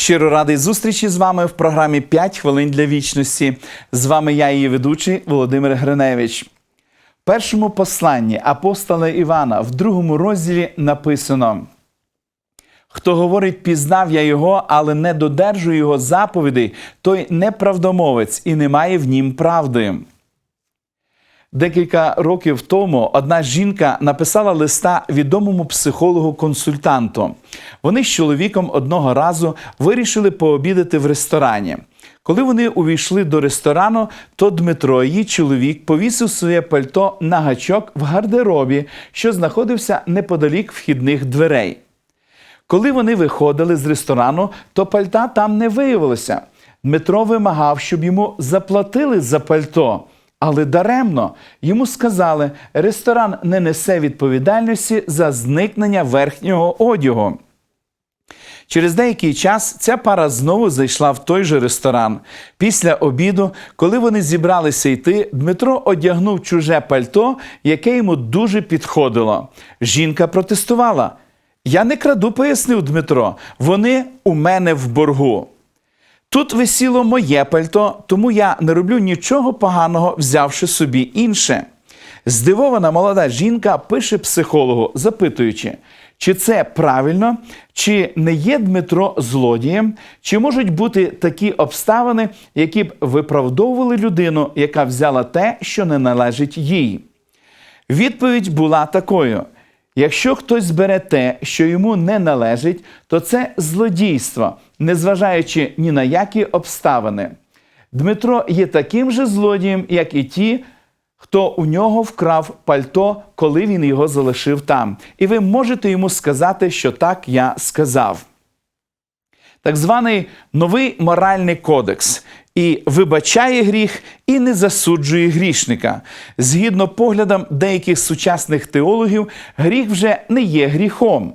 Щиро радий зустрічі з вами в програмі «5 хвилин для вічності. З вами я, її ведучий Володимир Гриневич. В першому посланні апостола Івана в другому розділі написано: Хто говорить, пізнав я його, але не додержує його заповідей, той неправдомовець і не має в нім правди. Декілька років тому одна жінка написала листа відомому психологу-консультанту. Вони з чоловіком одного разу вирішили пообідати в ресторані. Коли вони увійшли до ресторану, то Дмитро, її чоловік, повісив своє пальто на гачок в гардеробі, що знаходився неподалік вхідних дверей. Коли вони виходили з ресторану, то пальта там не виявилося. Дмитро вимагав, щоб йому заплатили за пальто, але даремно йому сказали, ресторан не несе відповідальності за зникнення верхнього одягу. Через деякий час ця пара знову зайшла в той же ресторан. Після обіду, коли вони зібралися йти, Дмитро одягнув чуже пальто, яке йому дуже підходило. Жінка протестувала. Я не краду, пояснив Дмитро. Вони у мене в боргу. Тут висіло моє пальто, тому я не роблю нічого поганого, взявши собі інше. Здивована молода жінка пише психологу, запитуючи, чи це правильно, чи не є Дмитро злодієм, чи можуть бути такі обставини, які б виправдовували людину, яка взяла те, що не належить їй. Відповідь була такою: якщо хтось збере те, що йому не належить, то це злодійство, незважаючи ні на які обставини. Дмитро є таким же злодієм, як і ті, хто у нього вкрав пальто, коли він його залишив там. І ви можете йому сказати, що так я сказав. Так званий новий моральний кодекс і вибачає гріх, і не засуджує грішника. Згідно поглядам деяких сучасних теологів, гріх вже не є гріхом.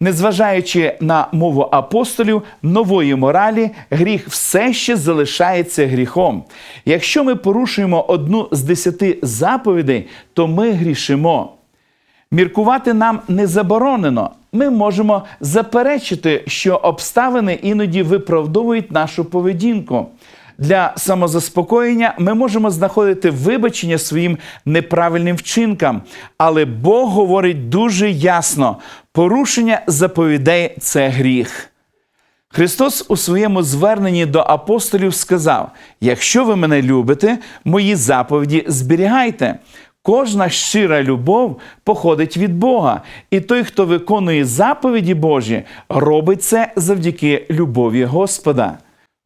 Незважаючи на мову апостолів нової моралі, гріх все ще залишається гріхом. Якщо ми порушуємо одну з десяти заповідей, то ми грішимо. Міркувати нам не заборонено. Ми можемо заперечити, що обставини іноді виправдовують нашу поведінку. Для самозаспокоєння ми можемо знаходити вибачення своїм неправильним вчинкам, але Бог говорить дуже ясно: порушення заповідей це гріх. Христос у своєму зверненні до апостолів сказав: якщо ви мене любите, мої заповіді зберігайте. Кожна щира любов походить від Бога, і той, хто виконує заповіді Божі, робить це завдяки любові Господа.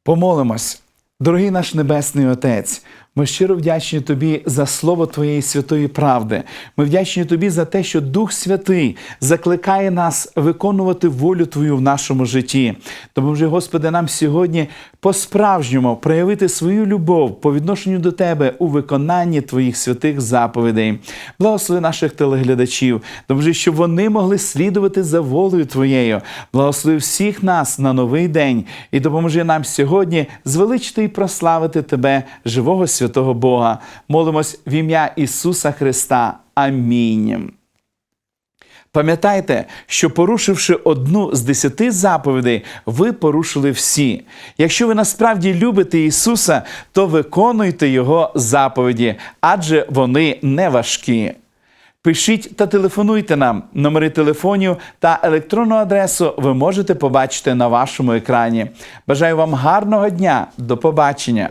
Помолимось. Дорогий наш Небесний Отець, ми щиро вдячні Тобі за слово Твоєї святої правди. Ми вдячні Тобі за те, що Дух Святий закликає нас виконувати волю Твою в нашому житті. Тому вже, Господи, нам сьогодні по-справжньому проявити свою любов по відношенню до Тебе у виконанні Твоїх святих заповідей. Благослови наших телеглядачів, тому щоб вони могли слідувати за волею Твоєю. Благослови всіх нас на новий день і допоможи нам сьогодні звеличити і прославити Тебе, живого святого Бога. Молимось в ім'я Ісуса Христа. Амінь. Пам'ятайте, що порушивши одну з десяти заповідей, ви порушили всі. Якщо ви насправді любите Ісуса, то виконуйте Його заповіді, адже вони не важкі. Пишіть та телефонуйте нам. Номери телефонів та електронну адресу ви можете побачити на вашому екрані. Бажаю вам гарного дня. До побачення!